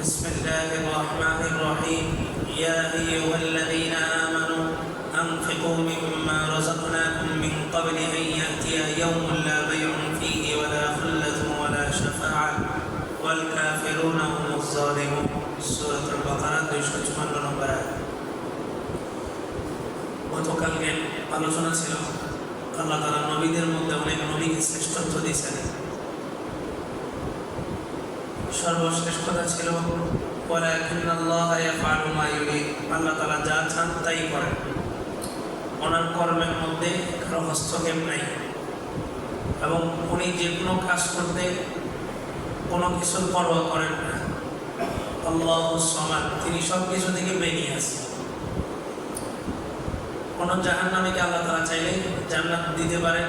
بسم الله الرحمن الرحيم يا أيها الذين آمنوا أنفقوا مما رزقناكم من قبل أن يأتي يوم لا بيع فيه ولا خلة ولا شفاعة والكافرون هم الظالمون سورة البقرة 254 নম্বর আয়াত গতকালকে আলোচনা ছিল আল্লাহ তালা নবীদের মধ্যে অনেক নবীকে শ্রেষ্ঠত্ব দিয়েছেন সর্বশ্রেষ্ঠতা ছিল আল্লাহ আল্লাহ তাআলা যা চান তাই করেন। ওনার কর্মের মধ্যে কারও হস্তক্ষেপ নাই। এবং উনি যে কোনো কাজ করতে কোনো কিছুর পরোয়া করেন না। আল্লাহ সমান তিনি সব কিছু থেকে বেরিয়ে আসেন। কোনো জাহান নামীকে আল্লাহ তালা চাইলে জান্নাত দিতে পারেন।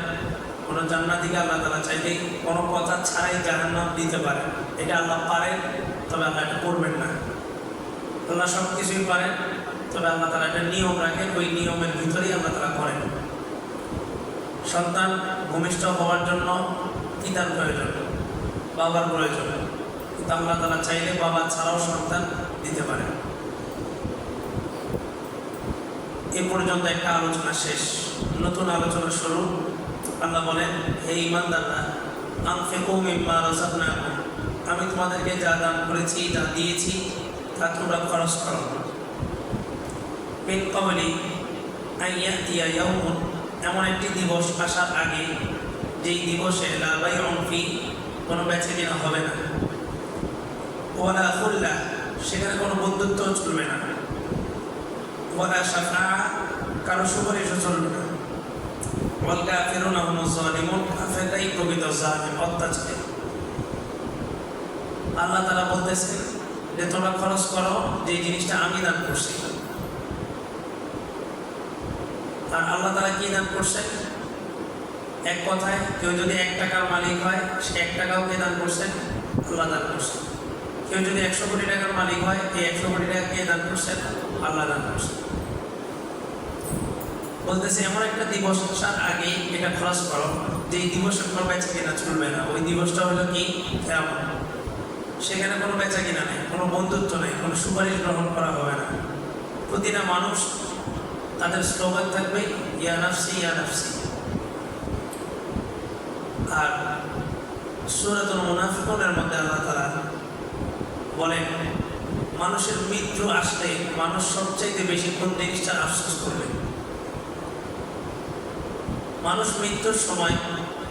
কোনো জান্নাতিকে আল্লাহ তালা চাইলে কোনো কথা ছাড়াই জাহান নাম দিতে পারে? এটা আল্লাহ পারেন তবে আল্লাহ এটা করবেন না। আল্লাহ সব কিছুই পারেন তবে আল্লাহ তালা একটা নিয়ম রাখেন ওই নিয়মের ভিতরেই আল্লাহ তালা করেন। সন্তান ভূমিষ্ঠ হওয়ার জন্য পিতার প্রয়োজন, বাবার প্রয়োজন। কিন্তু আল্লাহ তালা চাইলে বাবা ছাড়াও সন্তান দিতে পারে। এ পর্যন্ত একটা আলোচনা শেষ। নতুন আলোচনা শুরু। আল্লাহ বলেন হে ইমানদাররা আনফিকু মিম্মা রাযাকনাকুম। আমি তোমাদেরকে যা দান করেছি, যা দিয়েছি, তা তোমরা খরচ করো মিন আন ইয়াউমুন। এমন একটি দিবস আসার আগে, যেই দিবসে লা বাইউন ফি, কোনো বেচে কেনা হবে না। ওয়ালা খুল্লা, সেখানে কোনো বন্ধুত্ব চলবে না। ওয়ালা শাফা, কারও সুপারিশও চলবে না। আল্লাহ যে তোমরা খরচ করো, যে জিনিসটা আমি দান করছি। আর আল্লাহ তাআলা কি দান করছেন এক কথায় কেউ যদি এক টাকার মালিক হয়, সে এক টাকাও কে দান করছেন আল্লাহ দান করছেন কেউ যদি একশো কোটি টাকার মালিক হয় এই একশো কোটি টাকা কে দান করছেন আল্লাহ দান করছেন বলতেছে, এমন একটা দিবস আসার আগে এটা খরচ করো। যে দিবসে কোনো বেচা কিনা চলবে না। ওই দিবসটা হলো কি? সেখানে কোনো বেচা কিনা নেই, কোনো বন্ধুত্ব নেই, কোনো সুপারিশ গ্রহণ করা হবে না। প্রতিটা মানুষ তাদের স্লোগান থাকবে, ইয়া নাফসি ইয়া নাফসি। আর সুরাতুল মুনাফিকুনের মধ্যে আল্লাহ তাআলা বলেন, মানুষের মৃত্যু আসলে মানুষ সবচাইতে বেশি কোন জিনিসটার আফসোস করবে? মানুষ মৃত্যুর সময়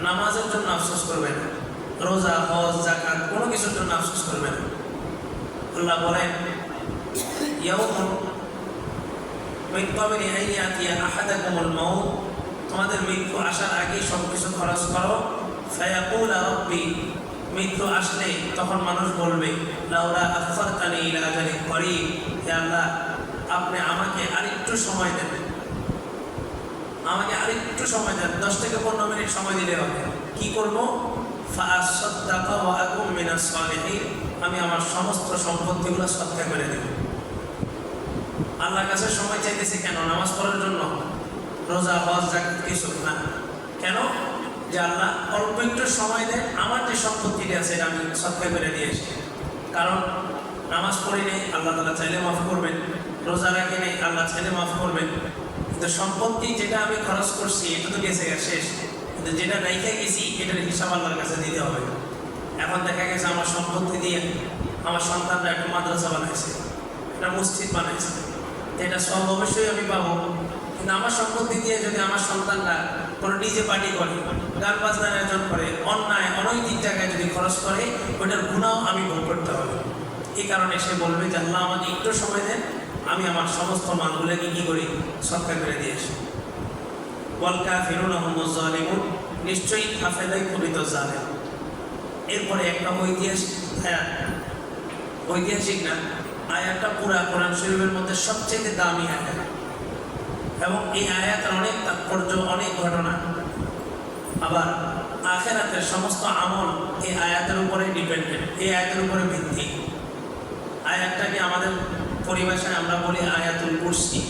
নামাজের জন্য আফসোস করবে না। রোজা, হজ জাকাত কোনো কিছুর জন্য আফসোস করবে না। আল্লাহ বলেন তোমাদের মৃত্যু আসার আগে সব কিছু খরচ করো। মৃত্যু আসলে তখন মানুষ বলবে, লাউলা আখরতানি ইলা আজালিন করিব হে আল্লাহ, আপনি আমাকে আরেকটু সময় দেন। আমাকে আরেকটু সময় দেন, দশ থেকে পনেরো মিনিট সময় দিলে হবে। কি করব? আমি আমার সমস্ত সম্পত্তিগুলো সৎকা করে দেব। আল্লাহর কাছে সময় চাইতেছি কেন? নামাজ পড়ার জন্য? রোজা, হজ জাকাত কিছু না। কেন? যে আল্লাহ অল্প একটু সময় দেন, আমার যে সম্পত্তিটি আছে এটা আমি সৎকা করে দিয়েছি কারণ নামাজ পড়ি নেই, আল্লাহ তালা চাইলে মাফ করবেন। রোজা রাখি নেই, আল্লাহ চাইলে মাফ করবেন। কিন্তু সম্পত্তি যেটা আমি খরচ করছি, এটা তো গেছে। শেষ কিন্তু যেটা রেখে গেছি, এটার হিসাব আল্লাহর কাছে দিতে হবে। এখন দেখা গেছে আমার সম্পত্তি দিয়ে আমার সন্তানরা একটা মাদ্রাসা বানাইছে, একটা মসজিদ বানাইছে। এটা সব অবশ্যই আমি পাবো। কিন্তু আমার সম্পত্তি দিয়ে যদি আমার সন্তানরা কোনো ডিজে পার্টি করে, গান বাজনার আয়োজন করে, অন্যায়, অনৈতিক জায়গায় যদি খরচ করে ওইটার গুণাও আমি ভোগ করতে হবে। এই কারণে সে বলবে যে, আল্লাহ আমাকে একটু সময় দেন আমি আমার সমস্ত মালগুলোকে কি করি? সৎকার করে দিয়েছি ওয়ালকা ফিরুন আহমদ জালিমুন, নিশ্চয়ই কাফেলাই প্রকৃত জালেম। এরপরে একটা ঐতিহাসিক আয়াত। ঐতিহাসিক না, আয়াতটা পুরা কোরআন শরীফের মধ্যে সবচেয়ে দামি আয়াত। এবং এই আয়াতের অনেক তাৎপর্য, অনেক ঘটনা। আবার আখেরাতের সমস্ত আমল এই আয়াতের উপরে ডিপেন্ডেন্ট এই আয়াতের উপরে ভিত্তি। আয়াতটাকে আমাদের পরিভাষায় আমরা বলি আয়াতুল কুরসি।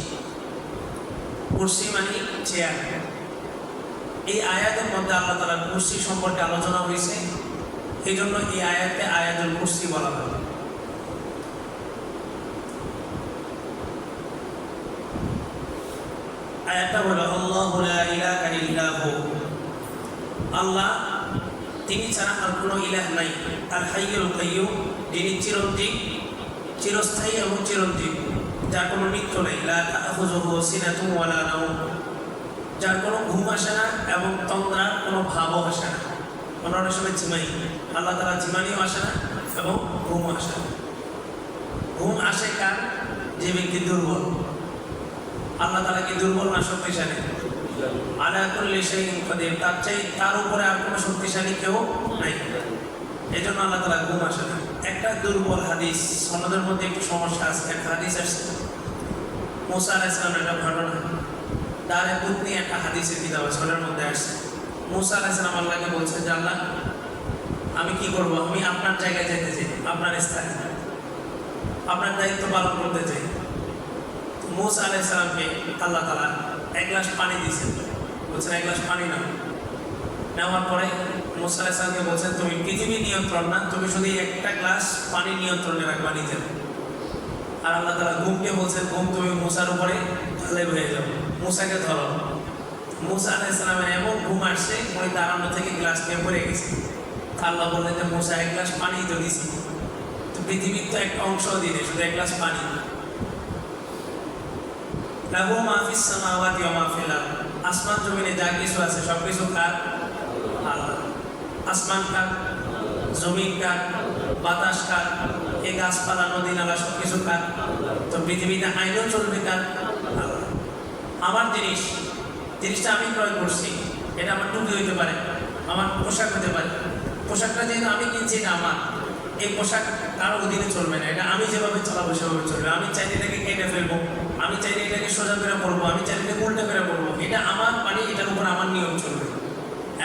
কুরসি মানে চেয়ার। এই আয়াতের মধ্যে আল্লাহ তালা কুরসি সম্পর্কে আলোচনা হয়েছে। এই জন্য এই আয়াতকে আয়াতুল কুরসি বলা হয়। আয়াতটা হলো, আল্লাহ আল্লাহ, তিনি ছাড়া আর কোনো ইলাহ নাই। তার হাইয়ুল কাইয়ুম যিনি চিরঞ্জীব চিরস্থায়ী এবং চিরঞ্জীব, যার কোনো মৃত্যু নেই। লা তাখুযুহু সিনাতুন ওয়ালা নাওম। যার কোনো ঘুম আসে না এবং তন্দ্রার কোনো ভাবও আসে না। আমরা অনেক সময় ঝিমাই আল্লাহ তারা ঝিমানিও আসে না এবং ঘুমও আসে না। ঘুম আসে কার? যে ব্যক্তি দুর্বল। আল্লাহ তারা কি দুর্বল না শক্তিশালী? আলা করলে সেই কদির। তার চাই তার উপরে আর কোনো শক্তিশালী কেউ নাই। এই জন্য আল্লাহ তালা ঘুম আসে না। একটা দুর্বল হাদিস, সনদের মধ্যে একটু সমস্যা আছে। একটা হাদিস আসছে, মুসা আলাহ একটা ঘটনা। তার পুতনি একটা হাদিসের কিতাব ওটার মধ্যে আসছে। মুসা আলাহ আল্লাহকে বলছেন যে, আল্লাহ, আমি কি করব? আমি আপনার জায়গায় যেতে চাই, আপনার স্থানে। আপনার দায়িত্ব পালন করতে চাই। মুসা আলাহ আল্লাহ তালা এক গ্লাস পানি দিয়েছেন। বলছেন, এক গ্লাস পানি নাও। নেওয়ার পরে মুসা আলাহ বলছেন, তুমি পৃথিবী নিয়ন্ত্রণ না, তুমি শুধু একটা গ্লাস পানি নিয়ন্ত্রণে রাখবা নিজের। আর আল্লাহ তালা ঘুমকে বলছেন, ঘুম তুমি মুসার উপরে ঢালে হয়ে যাও, মুসাকে ধরো। মুসা আলাহ ইসলামের এমন ঘুম আসছে, উনি দাঁড়ানো থেকে গ্লাস নিয়ে পড়ে গেছে। আল্লাহ বললেন যে, মুসা, এক গ্লাস পানি তো দিছি। তো পৃথিবীর তো একটা অংশ দিলে শুধু এক গ্লাস পানি। লাহু মাহফিস সামাওয়াতি ওয়া মাহফিল আসমান, জমিনে যা কিছু আছে সব কিছু কার? আল্লাহ। আসমান কার, জমিন কার, বাতাস কার, এই গাছপালা, নদী, নালা সব কিছু কার, তো পৃথিবীতে আইনও চলবে কার? আমার জিনিস, জিনিসটা আমি ক্রয় করছি, এটা আমার টুপি হইতে পারে, আমার পোশাক হতে পারে। পোশাকটা যেহেতু আমি কিনছি, এটা আমার। এই পোশাক কারও অধীনে চলবে না, এটা আমি যেভাবে চালাবো, সেভাবে চলবে। আমি চাইলে এটাকে কেটে ফেলব, আমি চাইলে এটাকে সোজা করে পড়ব আমি চাইলে এটাকে উল্টা করে পড়ব এটা আমার মানে এটার উপর আমার নিয়ম চলবে।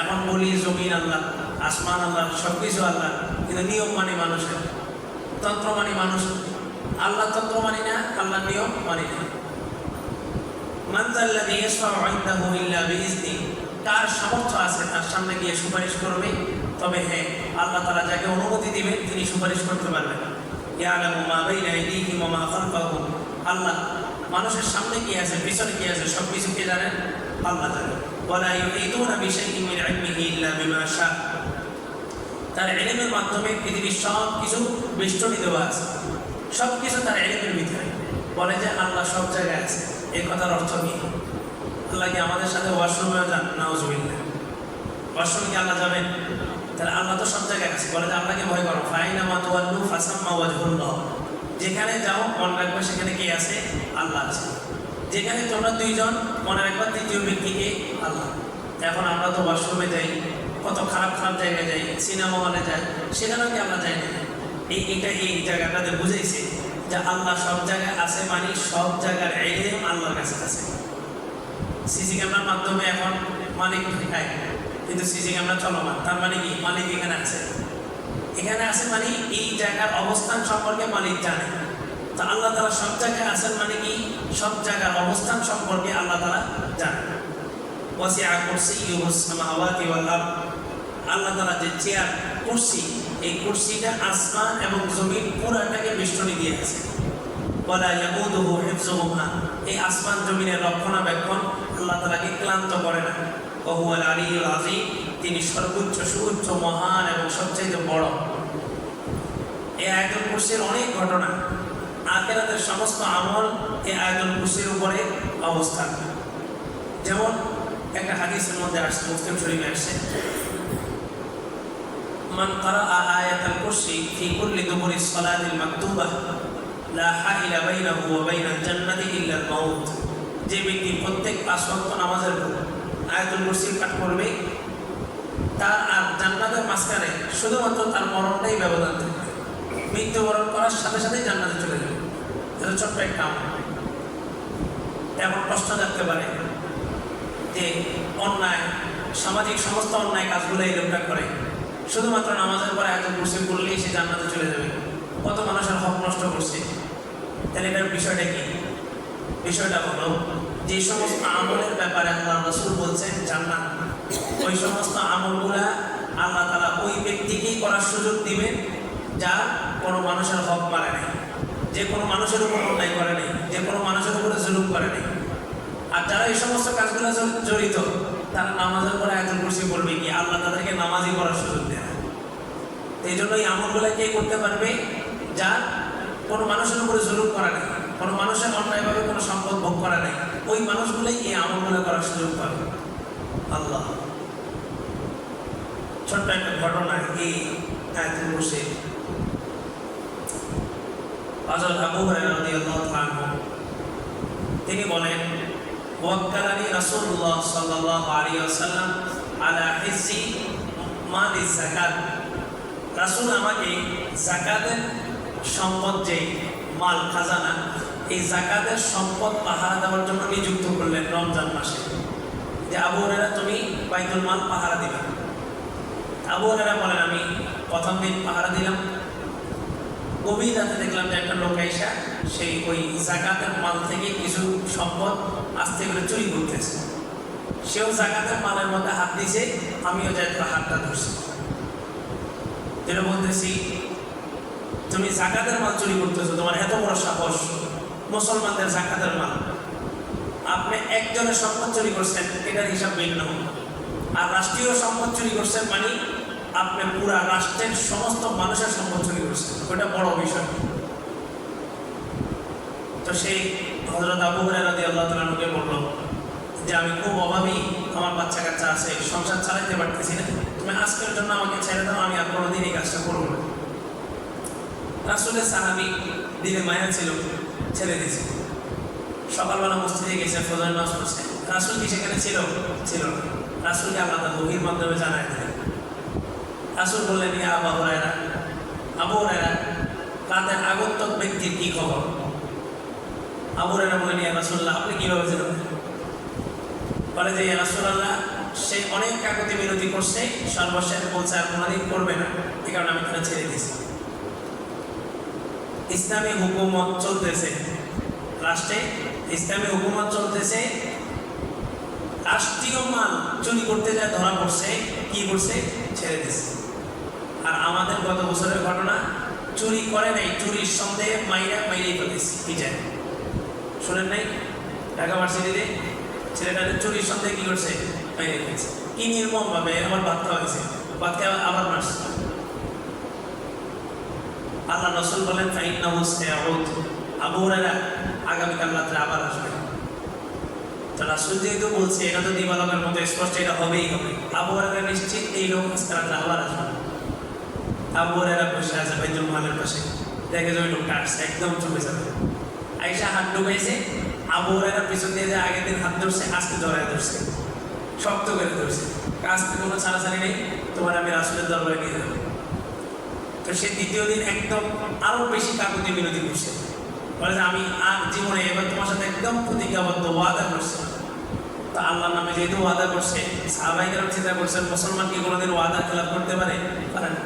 এখন বলি জমিন আল্লাহ। আসমান আল্লাহ সব কিছু আল্লাহ, কিন্তু নিয়ম মানে মানুষের। তন্ত্র মানে মানুষ। আল্লাহ তন্ত্র মানি না, আল্লাহ নিয়ম মানি না। কার সামর্থ্য আছে, তার সামনে গিয়ে সুপারিশ করবে, তবে হ্যাঁ আল্লাহ তাআলা যাকে অনুমতি দিবেন, তিনি সুপারিশ করতে পারবেন আল্লাহ, মানুষের সামনে কি আছে, পিছনে কি আছে সব কিছু কে জানেন আল্লাহ জানেন বিমা শা তার ইলমের মাধ্যমে পৃথিবীর সব কিছু বেষ্টনী দেওয়া আছে। সব কিছু তার ইলমের ভিতরে। বলে যে আল্লাহ সব জায়গায় আছে। এই কথার অর্থ কি? আল্লাহ কি আমাদের সাথে ওয়াশরুমেও যান? নাউজুবিল্লাহ। ওয়াশরুমে কি আল্লাহ যাবেন? তাহলে আল্লাহ তো সব জায়গায় আছে। বলে যে আল্লাহকে ভয় করো? ফাইনা মা তোয়াল্লু ফাসাম্মা ওয়াজহুল্লাহ। যেখানে যাও, মনে রাখবে সেখানে কে আছে? আল্লাহ আছে। যেখানে তোমরা দুইজন, মনে রাখবা তৃতীয় ব্যক্তিকে আল্লাহ। এখন আমরা তো ওয়াশরুমে যাই। কত খারাপ খারাপ জায়গায় যাই সিনেমা হলে যাই সেখানেও কি আমরা যাই না? এই, এটা, এই জায়গাটাতে বুঝাইছে যে আল্লাহ সব জায়গায় আছে মানে সব জায়গার এলেম আল্লাহর কাছে আছে। সিসি ক্যামেরার মাধ্যমে এখন মালিক ঢাকায়, কিন্তু সিসি ক্যামেরা চলমান। তার মানে কি? মালিক এখানে আছে। এখানে আছে মানে এই জায়গার অবস্থান সম্পর্কে মালিক জানে। তো আল্লাহ তালা সব জায়গায় আছেন মানে কি? সব জায়গার অবস্থান সম্পর্কে আল্লাহ তালা জানে। ওয়াসিআ কুরসিয়্যুহুস সামাওয়াতি ওয়াল আরদ। আল্লাহ তালা যে চেয়ার, কুরসি, এই কুরসিটা আসমান এবং জমিন পুরাটাকে বেষ্টনী দিয়ে আছে বলা হিফযুহুমা এই আসমান জমিনের রক্ষণাবেক্ষণ আল্লাহ তাআলাকে ক্লান্ত করে না। ওহুয়াল আলিয়ুল আযীম। তিনি সর্বোচ্চ, সুউচ্চ, মহান এবং সবচেয়ে বড়। এই আয়াতুল কুরসির অনেক ঘটনা। আখিরাতের সমস্ত আমল এই আয়াতুল কুরসির উপরে অবস্থান। যেমন একটা হাদিসের মধ্যে আসছে, মুসলিম শরীফে আসছে মান কারা আয়াতাল কুরসি ফি কুল্লি দুপুরি সালাতিল মাকতুবা লা হাইলা বাইনাহু ওয়া বাইনাল জান্নাতি ইল্লা আল যে ব্যক্তি প্রত্যেক পাঁচ ওয়াক্ত নামাজের পর আয়াতুল কুরসি পাঠ করবে তার আর জান্নাতের মাঝখানে শুধুমাত্র তার মরণটাই ব্যবধান থাকবে। মৃত্যুবরণ করার সাথে সাথেই জান্নাতে চলে যাবে। এটা ছোট্ট একটা এমন প্রশ্ন থাকতে পারে যে অন্যায়, সামাজিক সমস্ত অন্যায় কাজগুলো এই লোকটা করে। শুধুমাত্র নামাজের পরে এত কুরসি করলেই সে জান্নাতে চলে যাবে। কত মানুষের হক নষ্ট করছে। তাহলে এটার বিষয়টা কি? বিষয়টা হলো, যে সমস্ত আমলের ব্যাপারে আল্লাহ রসুল বলছেন জান্নাত, ওই সমস্ত আমলগুলা আল্লাহ তালা ওই ব্যক্তিকেই করার সুযোগ দিবেন যা কোনো মানুষের হক মারে নাই, যে কোনো মানুষের উপর অন্যায় করে নাই, যে কোনো মানুষের উপরে জুলুম করে নাই। আর যারা এই সমস্ত কাজগুলো জড়িত, তারা নামাজের পরে একজন কুরসি পড়বে কি, আল্লাহ তাদেরকে নামাজই করার সুযোগ এই জন্য এই আমলগুলো কে করতে পারবে যার কোনো মানুষের উপরে জরুর করা নেই, কোনো মানুষের অন্যায়ভাবে কোনো সম্পদ ভোগ করা নেই, ওই মানুষগুলোই এই আমলগুলো করার সুযোগ পাবে। আল্লাহ। ছোট্ট একটা ঘটনা হযরত আবু তিনি বলেন ওয়াক্কালানি রাসূলুল্লাহ সাল্লাল্লাহু আলাইহি ওয়াসাল্লাম আলা যাকাত। রাসূল আমাকে জাকাতের সম্পদ যে মাল, খাজানা, এই জাকাতের সম্পদ পাহারা দেওয়ার জন্য নিযুক্ত করলেন রমজান মাসে। যে আবু হুরায়রা, তুমি বাইতুল মাল পাহারা দিবে। আবু হুরায়রা বলেন, আমি প্রথম দিন পাহারা দিলাম। গভীর রাতে দেখলাম যে একটা লোক এসে সেই ওই জাকাতের মাল থেকে কিছু সম্পদ আস্তে করে চুরি করতেছে। সেও জাকাতের মালের মধ্যে হাত দিয়েছে আমিও যাই হাতটা ধরছি। যেটা বলতেছি তুমি জাকাতের মাল চুরি করতেছো, তোমার এত বড় সাহস। মুসলমানদের জাকাতের মাল। আপনি একজনের সম্পদ চুরি করছেন, এটার হিসাব ভিন্ন আর রাষ্ট্রীয় সম্পদ চুরি করছেন মানে আপনি পুরা রাষ্ট্রের সমস্ত মানুষের সম্পদ চুরি করছেন। ওটা বড় বিষয়। তো সেই হজরত আবু হুরায়রা আল্লাহ তালকে বলল যে, আমি খুব অভাবী, আমার বাচ্চা কাচ্চা আছে, সংসার চালাইতে পারতেছি না। তুমি আজকের জন্য আমাকে ছেড়ে দাও, আমি আর কোনোদিন এই কাজটা করব না। রাসুলের সাহাবি দিনে মায়া ছিল, ছেড়ে দিয়েছে। সকালবেলা মসজিদে গেছে ফজর নামাজ পড়ছে। রাসুল কি সেখানে ছিল? ছিল না। রাসুলকে আলাদা বহির মাধ্যমে জানায় দিলেন। রাসুল বললেন, ইয়া আবু হুরায়রা আবু হুরায়রা তাদের আগন্তক ব্যক্তির কি খবর? আবু হুরায়রা বললেন, ইয়া রাসূলুল্লাহ, আপনি কীভাবে জানেন? বলে যে, ইয়া রাসূলুল্লাহ সে অনেক কাকতি বিরতি করছে, সর্বশেষ বলছে, আর কোনোদিন করবে না। এই কারণে আমি তারা ছেড়ে দিয়েছি। ইসলামী হুকুমত চলতেছে। রাষ্ট্রে ইসলামী হুকুমত চলতেছে। রাষ্ট্রীয় মাল চুরি করতে যায়, ধরা পড়ছে। কি করছে? ছেড়ে দিছে আর আমাদের গত বছরের ঘটনা, চুরি করে নাই, চুরির সন্দেহে মাইরা মাইরেই ফেলেছে কি যায় শোনেন নাই? ঢাকা ভার্সিটিতে ছেলেটাদের চুরির সন্দেহে কি করছে? ফেলেছে কি আমার খাওয়া হয়েছে খাওয়া আবার আল্লাহ রসুল বলেন সায়াউদ আবু আগামীকাল রাত্রে আবার আসবে তো রাসুল যেহেতু বলছে এটা তো দিবালকের মতো স্পষ্ট এটা হবেই হবে নিশ্চিত এই লোক আবার আসবে আবু বসে আছে মালের পাশে দেখে লোকটা আসছে একদম চুপে যাবে আইসা হাত ঢুকাইছে আবু পিছন দিয়ে যে আগের দিন হাত ধরছে আজকে জড়ায় ধরছে শক্ত করে ধরছে। আজকে কোনো ছাড়াছাড়ি নেই? তোমার আমি রাসুলের দরবারে নিয়ে যাব। তো সে দ্বিতীয় দিন একদম আরও বেশি কাকুতি বিরতি করছে। বলে যে আমি আর জীবনে এবার তোমার সাথে একদম প্রতিজ্ঞাবদ্ধ, ওয়াদা করছি তো আল্লাহর নামে যেহেতু ওয়াদা করছে সাহাবাহিকেরাও চিন্তা করছেন, মুসলমান কি কোনোদিন ওয়াদা খেলাপ করতে পারে? পারে না।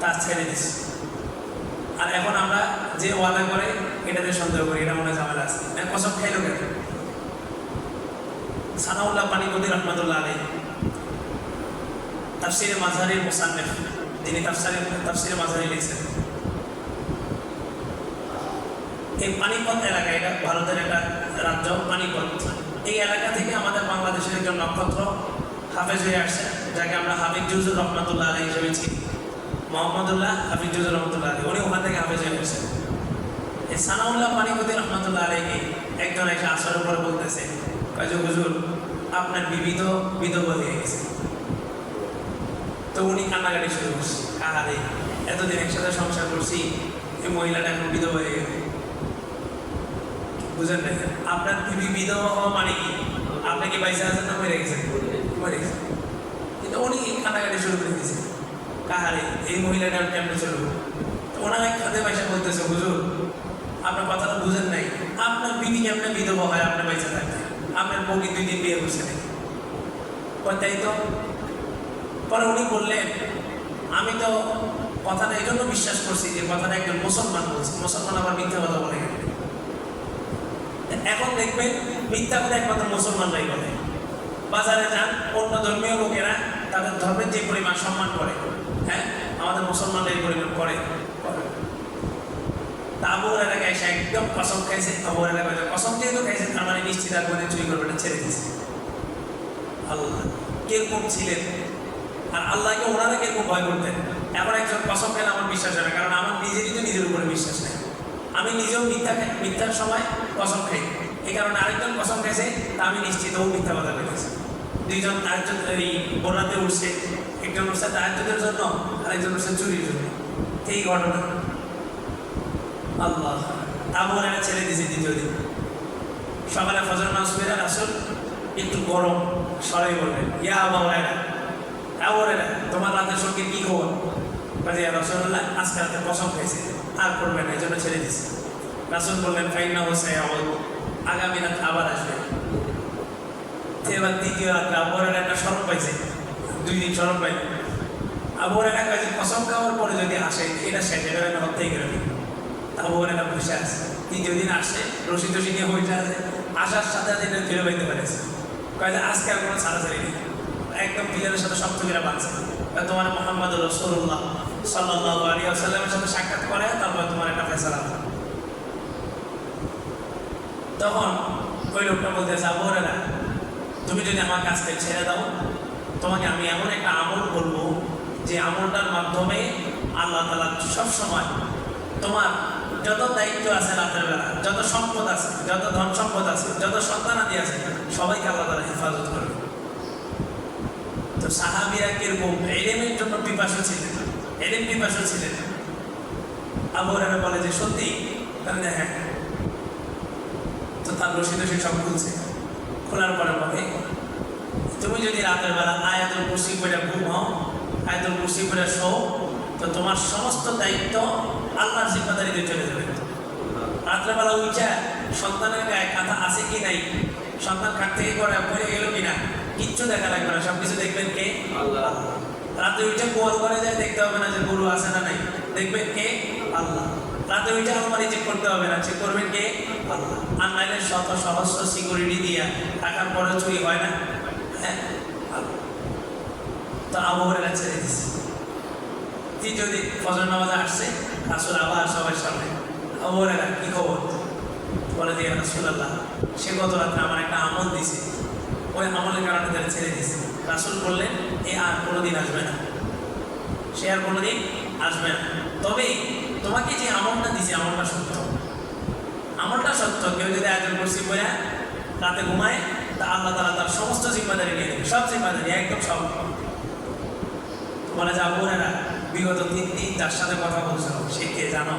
তা ছেড়ে দিচ্ছে আর এখন আমরা যে ওয়াদা করে, এটাতে সন্দেহ করি, এটা মনে ঝামেলা আছে। কসম খাইলো কেন? সানাউল্লাহ পানিপতি রহমতুল্লাহ আলী তাফসিরে মাঝারির মুসান্নেফ। তিনি তাফসারে তাফসিরে মাঝারি লিখছেন। এই পানিপথ এলাকা, এটা ভারতের একটা রাজ্য, পানিপথ। এই এলাকা থেকে আমাদের বাংলাদেশের একজন নক্ষত্র হাফেজ হয়ে আসছে, যাকে আমরা হাফিজ জুজুর রহমতুল্লাহ আলী হিসেবে চিনি। মোহাম্মদুল্লাহ হাফিজ জুজুর রহমতুল্লাহ আলী উনি ওখান থেকে হাফেজ হয়ে আসছেন। এই সানাউল্লাহ পানিপতি রহমতুল্লাহ আলীকে একজন এসে আসরের পরে বলতেছে হুজুর, আপনার বিবিধ হয়ে গেছে। তো উনি কান্নাকাটি শুরু করছে আহারে এতদিন একসাথে সংসার করছি, এই মহিলাটা এখন বিধবা হয়ে বুঝেন না আপনার বিবি হওয়া মানে কি? না মরে কিন্তু উনি কান্নাকাটি শুরু করে দিয়েছে। কাহারে, এই মহিলাটা কেমন ওনার এক খাতে পয়সা বলতেছে, হুজুর, আপনার কথাটা বুঝেন নাই। আপনার বিবি কেমন বিধবা হয়? আপনার পয়সা থাকতে। আপনার বউকে দুই দিন বিয়ে করছে নাকি? তাই তো? পরে উনি বললেন, আমি তো কথাটা এই জন্য বিশ্বাস করছি যে কথাটা একজন মুসলমান বলছে। মুসলমান আবার মিথ্যা কথা বলে গেল এখন দেখবেন, মিথ্যা কথা একমাত্র মুসলমানরাই বলে। বাজারে যান, অন্য ধর্মীয় লোকেরা তাদের ধর্মের যে পরিমাণ সম্মান করে হ্যাঁ? আমাদের মুসলমানরা এই পরিমাণ করে। হুরায়রা এসে একদম কসম খাইছে কইছে কসম খাইছে, তার মানে নিশ্চিত আর মানে চুরি ছেড়ে দিয়েছে। আল্লাহ, কীরকম ছিলেন? আর আল্লাহকে ওনারা কীরকম ভয় করতেন? এমন একজন কসম খেলে আমার বিশ্বাস হয় না, কারণ আমার নিজেরই তো নিজের উপরে বিশ্বাস নেই। আমি নিজেও মিথ্যা মিথ্যার সময় কসম খাই। এই কারণে আরেকজন কসম খাইছে, তা আমি নিশ্চিত ও মিথ্যা কথা বলেছে। দুইজন আরেকজন এই বোনাতে উঠছে, একজন উঠছে তাহাজের জন্য, আরেকজন উঠছে চুরির জন্য। এই ঘটনা। আল্লাহ। ছেড়ে দিয়েছে দ্বিতীয় দিন। সকালে ফজর পড়ে আসল একটু গরম সবাই বলবেন ইয়া তোমার রাতের সঙ্গে কি খবর? কাজে রসল্লাহ আজকে রাতে কসম খাইছে আর করবে না এই জন্য ছেড়ে রাসুল বললেন ফাইনা আগামী রাত আবার আসবে। এবার দ্বিতীয় আবহাওয়ার একটা স্মরণ পাইছে, দুই দিন স্মরণ পাই আবহাওয়ার কাছে কসম খাওয়ার পরে যদি আসে, এটা আমি হত্যা আবহাওয়ার বসে আছে। তৃতীয় দিন আসে রশি টসি নিয়ে বসে আছে আসার সাথে সাথে এটা ফিরে পাইতে পারেছে কয়েছে আজকে আর কোনো ছাড়াছাড়ি নেই। একদম পিলারের সাথে শক্ত করে বাঁধছে। তোমার মোহাম্মদ রসুল্লাহ সাল্লাহ আলী আসাল্লামের সাথে সাক্ষাৎ করে, তারপর তোমার একটা ফেসলা। তখন ওই লোকটা বলতেছে আবহাওয়া না তুমি যদি আমার কাছ ছেড়ে দাও, তোমাকে আমি এমন একটা আমল করব যে আমলটার মাধ্যমে আল্লাহ তালা সবসময় তোমার যত দায়িত্ব আছে রাতের বেলা, যত সম্পদ আছে, যত ধন সম্পদ আছে, যত সন্তানাদি আছে, সবাইকে আল্লাহ তালা হেফাজত করবে তো সাহাবিরা কীরকম এলেমের জন্য পিপাসু ছিলেন? এলেম পিপাসু ছিলেন? বলে যে, সত্যি? তাহলে হ্যাঁ তো তার রশি টসি সব খুলছে। খোলার পরে বলে, তুমি যদি রাতের বেলা আয়াতুল কুসি করে ঘুমাও আয়াতুল কুসি করে শো তো তোমার সমস্ত দায়িত্ব আল্লাহর জিম্মাদারিতে চলে যাবে। রাত্রেবেলা উঠা সন্তানের গায়ে কাঁথা আছে কি নাই? সন্তান কাঠ থেকে করে পড়ে গেল কিনা? কিচ্ছু দেখা লাগবে না সব কিছু দেখবেন কে? আল্লাহ। রাতে উঠে গোয়াল করে যায় দেখতে হবে না যে গরু আছে না নাই। দেখবেন কে? আল্লাহ। রাতে উঠে আলমারি চেক করতে হবে না চেক করবেন কে? আল্লাহ। আর নাইলে শত সহস্র সিকিউরিটি দিয়া টাকার পরে চুরি হয় না? হ্যাঁ? তো আবহাওয়ার ছেড়ে দিচ্ছে তৃতীয় দিন ফজর নামাজে আসছে। আসলে আবার সবার সামনে। আবহাওয়ার কি খবর? বলে দিয়ে রাসুল্লাহ সে গত রাত্রে আমার একটা আমল দিছে। ওই আমলের কারণে তারা ছেড়ে দিছে। রাসুল বললেন, এ আর কোনোদিন আসবে না। সে আর কোনোদিন আসবে না। তবে তোমাকে যে আমলটা দিছে, আমলটা সত্য। আমলটা সত্য। কেউ যদি আয়োজন করছি বলে রাতে ঘুমায়, তা আল্লাহ তালা তার সমস্ত জিম্মাদারি নিয়ে নেবে। সব জিম্মাদারি, একদম সব। বলে যে আবহাওয়ারা বিগত তিন দিন যার সাথে কথা বলছো সে কে জানো?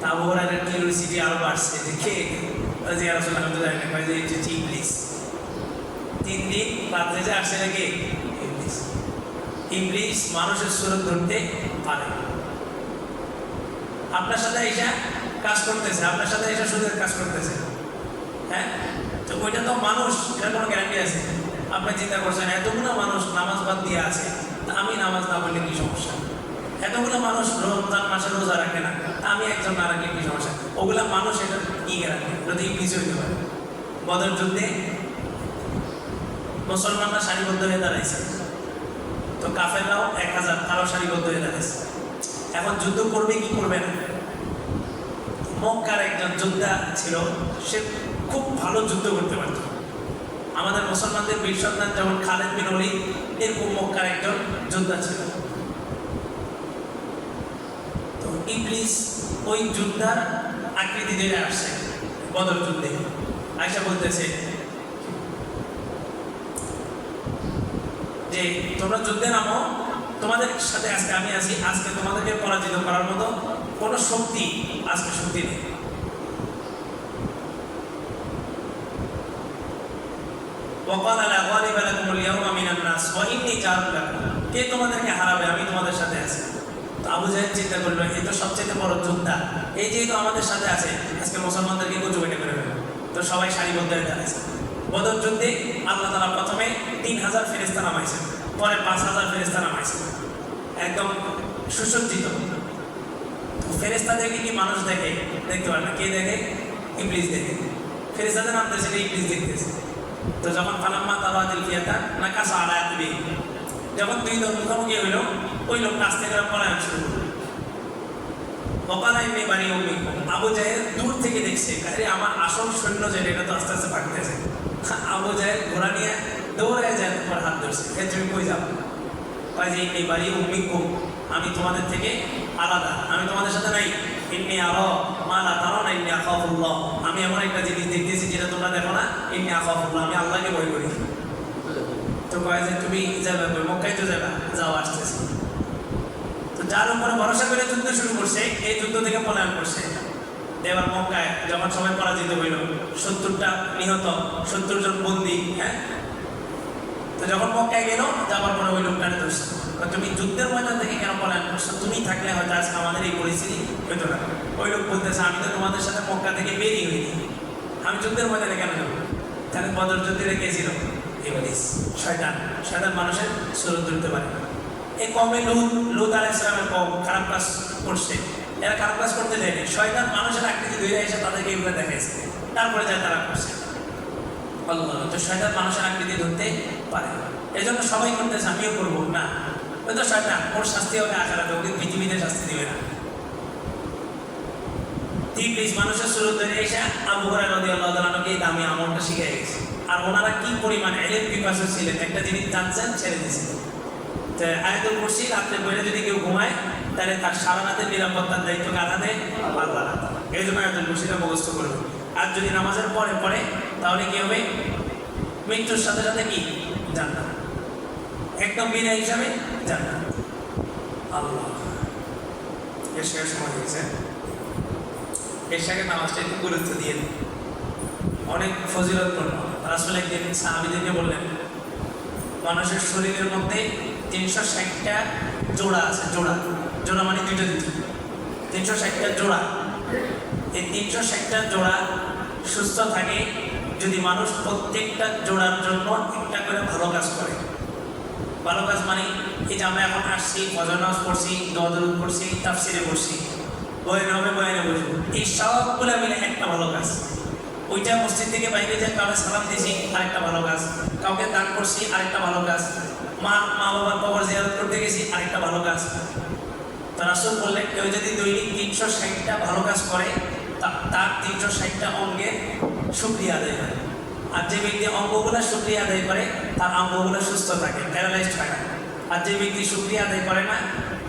তা আবহাওয়ার কিউরিসিটি আরও বাড়ছে যে কে? যে আসলে আমি জানি না যে ঠিক প্লিজ তিন দিন নাকি? ইবলিস ইবলিস মানুষের সুরত ধরতে পারে। আপনার সাথে এসে কাজ করতেছে, আপনার সাথে এসে সুদের কাজ করতেছে। হ্যাঁ? তো ওইটা তো মানুষ কোনো গ্যারান্টি আছে। আপনি চিন্তা করছেন, এতগুলো মানুষ নামাজ বাদ দিয়ে আছে। আমি নামাজ না পড়লে কি সমস্যা? এতগুলো মানুষ রমজান মাসে রোজা রাখে না আমি একজন না রাখলে কি সমস্যা? ওগুলা মানুষ এটা কি গ্যারান্টি ওটা তো ইবলিস হইতে পারে। বদর যুদ্ধে মুসলমানরা সারিবদ্ধ হয়ে দাঁড়াইছে। তো কাফেররাও এক হাজার তারাও সারিবদ্ধ হয়ে দাঁড়াইছে। এখন যুদ্ধ করবে কি করবে না? মক্কার একজন যোদ্ধা ছিল, সে খুব ভালো যুদ্ধ করতে পারত। আমাদের মুসলমানদের বীর সন্তান যেমন খালেদ বিন এরকম মক্কার একজন যোদ্ধা ছিল। তো ইবলিস ওই যোদ্ধার আকৃতি আসছে যুদ্ধে। আয়সা বলতেছে যে, তোমরা যুদ্ধে নামো, তোমাদের সাথে আজকে আমি আছি, আজকে তোমাদেরকে পরাজিত করার মতো কোনো শক্তি আজকে শক্তি নেই। وقال لا غالب لكم اليوم من الناس واني جار لكم কে তোমাদেরকে হারাবে আমি তোমাদের সাথে আছি তো আবু জাহেল চিন্তা করলো এই তো সবচেয়ে বড় যোদ্ধা এই যেহেতু আমাদের সাথে আছে আজকে মুসলমানদেরকে কুচু বেটে করে ফেলবে তো সবাই সারিবদ্ধ হয়ে দাঁড়াইছে বদর যুদ্ধে আল্লাহ তালা প্রথমে তিন হাজার ফেরিস্তা নামাইছেন পরে পাঁচ হাজার ফেরিস্তা নামাইছেন একদম সুসজ্জিত ফেরেস্তাদেরকে কি মানুষ দেখে দেখতে পারে না কে দেখে ইংলিশ দেখে ফেরেস্তাদের নামতেছে ইংলিশ দেখতেছে তো যখন ফালাম্মা তাবাদিল ফিয়াতা না কাসা আলায়াত বি যখন দুই দল মুখোমুখি হইল, ওই লোক কাছ থেকে পলায়ন শুরু করল। ওকালা ইবনে বানি উম্মি আবু জাহেল দূর থেকে দেখছে, আরে আমার আসল সৈন্য যেটা এটা তো আস্তে আস্তে ভাগতেছে আবু জাহেল ঘোড়া নিয়ে দৌড়ে যায় তোমার হাত ধরছে। এ, তুমি কই যাও? কয় যে, ইবনে বানি উম্মি আমি তোমাদের থেকে আলাদা, আমি তোমাদের সাথে নাই। ইন্নি আরও মালা তারো না, ইন্নি আখাফুল্লাহ। আমি এমন একটা জিনিস দেখতেছি যেটা তোমরা দেখো না, ইন্নি আখাফুল্লাহ, আমি আল্লাহকে ভয় করি। তো কয় যে, তুমি যাবে মক্কায় তো যাবে, যাও, আসতেছি। তো যার উপরে ভরসা করে যুদ্ধ শুরু করছে, এই যুদ্ধ থেকে পলায়ন করছে। এবার মক্কায় যখন সবাই পরাজিত হইল, সত্তরটা নিহত, সত্তর জন বন্দি হ্যাঁ? তো যখন মক্কায় গেল যাওয়ার পরে ওই লোকটারে দোষ। তুমি যুদ্ধের ময়দান থেকে কেন পলায়ন করছ? তুমি থাকলে হয়তো আজকে আমাদের এই পরিস্থিতি হইতো না। ওই লোক বলতেছে, আমি তো তোমাদের সাথে মক্কা থেকে বেরিয়ে হইনি। আমি যুদ্ধের ময়দানে কেন যাব? তাহলে বদর যুদ্ধে রেখেছিল ইবলিস। শয়তান। শয়তান মানুষের ধরতে পারে এই কমে লুত লুত কম খারাপ করছে। এরা খারাপ করতে শয়তান মানুষের আকৃতি ধরে এসে তাদেরকে এগুলো দেখাইছে। তারপরে যা তারা করছে। তো শয়তান মানুষের আকৃতি ধরতে পারে এই জন্য সবাই করতেছে, আমিও করব। না। ওই তো শয়তান, ওর শাস্তি হবে আকারাতে পৃথিবীতে শাস্তি দিবে না ইবলিস মানুষের শুরু ধরে এসে আবু হুরায়রা রাদিয়াল্লাহু তাআলাকে এই দামি আমলটা শিখে গেছে আর ওনারা কি পরিমাণ এলেম পিপাসু ছিলেন? একটা জিনিস জানছেন, ছেড়ে দিয়েছিলেন তো আয়াতুল কুরসি রাত্রে বইলে যদি কেউ ঘুমায়, তাহলে তার সারা রাতের নিরাপত্তার দায়িত্ব কাঁধা দেয় আল্লাহ এই জন্য আয়াতুল কুরসিটা মুখস্থ করবে আর যদি নামাজের পরে পড়ে, তাহলে কি হবে? মৃত্যুর সাথে সাথে কি? জান্নাত। একদম বিনা হিসাবে জান্নাত। আল্লাহ। এর সময় হয়েছে। এশাকে নামাজটা একটু গুরুত্ব দিয়ে দিন অনেক ফজিলতপূর্ণ রাসুল একদিন সাহাবিদেরকে বললেন, মানুষের শরীরের মধ্যে তিনশো ষাটটা জোড়া আছে, জোড়া। জোড়া মানে দুটো তিনশো ষাটটা জোড়া। এই তিনশো ষাটটা জোড়া সুস্থ থাকে যদি মানুষ প্রত্যেকটা জোড়ার জন্য একটা করে ভালো কাজ করে। ভালো কাজ মানে এই যে আমরা এখন আসছি, ফজর নামাজ পড়ছি দদরুদ পড়ছি, তাফসিরে পড়ছি। এই সবগুলো মিলে একটা ভালো কাজ। ওইটা মসজিদ থেকে বাইরে যে সালাম দিয়েছি, আরেকটা ভালো কাজ। কাউকে দান করছি, আরেকটা ভালো কাজ। মা মা বাবার কবর জিয়ারত করতে আরেকটা ভালো কাজ। কেউ যদি দৈনিক তিনশো ষাটটা ভালো কাজ করে তার তিনশো ষাটটা অঙ্গের সুক্রিয়া আদায় হয়। আর যে ব্যক্তি অঙ্গগুলো সুক্রিয়া আদায় করে, তার অঙ্গগুলো সুস্থ থাকে না। আর যে ব্যক্তি সুক্রিয়া আদায় করে না,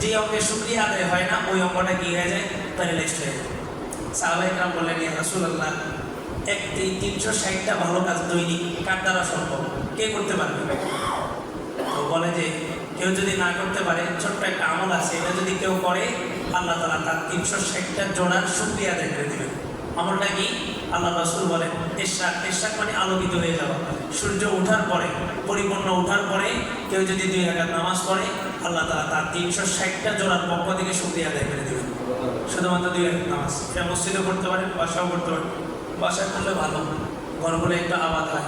যে অঙ্গের সুক্রিয়া আদায় হয় না, ওই অঙ্গটা কি হয়ে যায়? প্যারালাইজড হয়ে যায় সাহাবাহিকরাম বললেন, ইয়া রাসূলুল্লাহ, এক তিনশো ষাটটা ভালো কাজ দৈনিক কার দ্বারা সম্ভব? কে করতে পারবে? তো বলে যে, কেউ যদি না করতে পারে, ছোট্ট একটা আমল আছে, এটা যদি কেউ করে, আল্লাহ তালা তার তিনশো ষাটটা জোড়ার শুক্রিয়া আদায় করে দেবেন। আমলটা কি? আল্লাহ রসুল বলেন এশাক এশাক মানে আলোকিত হয়ে যাওয়া। সূর্য ওঠার পরে, পরিপূর্ণ ওঠার পরে, কেউ যদি দুই রাকাত নামাজ পড়ে, আল্লাহ তালা তার তিনশো ষাটটা জোড়ার পক্ষ থেকে শুক্রিয়া আদায় করে দেবেন। শুধুমাত্র দিয়ে নামাজ। এটা মসজিদে পড়তে পারেন বাসাও পড়তে পারেন। বাসায় পড়লে ভালো। ঘরগুলো একটা আবাদ হয়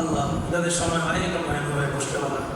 আল্লাহ, যাদের সময় হয়, এটা মনে হয় বসতে পারে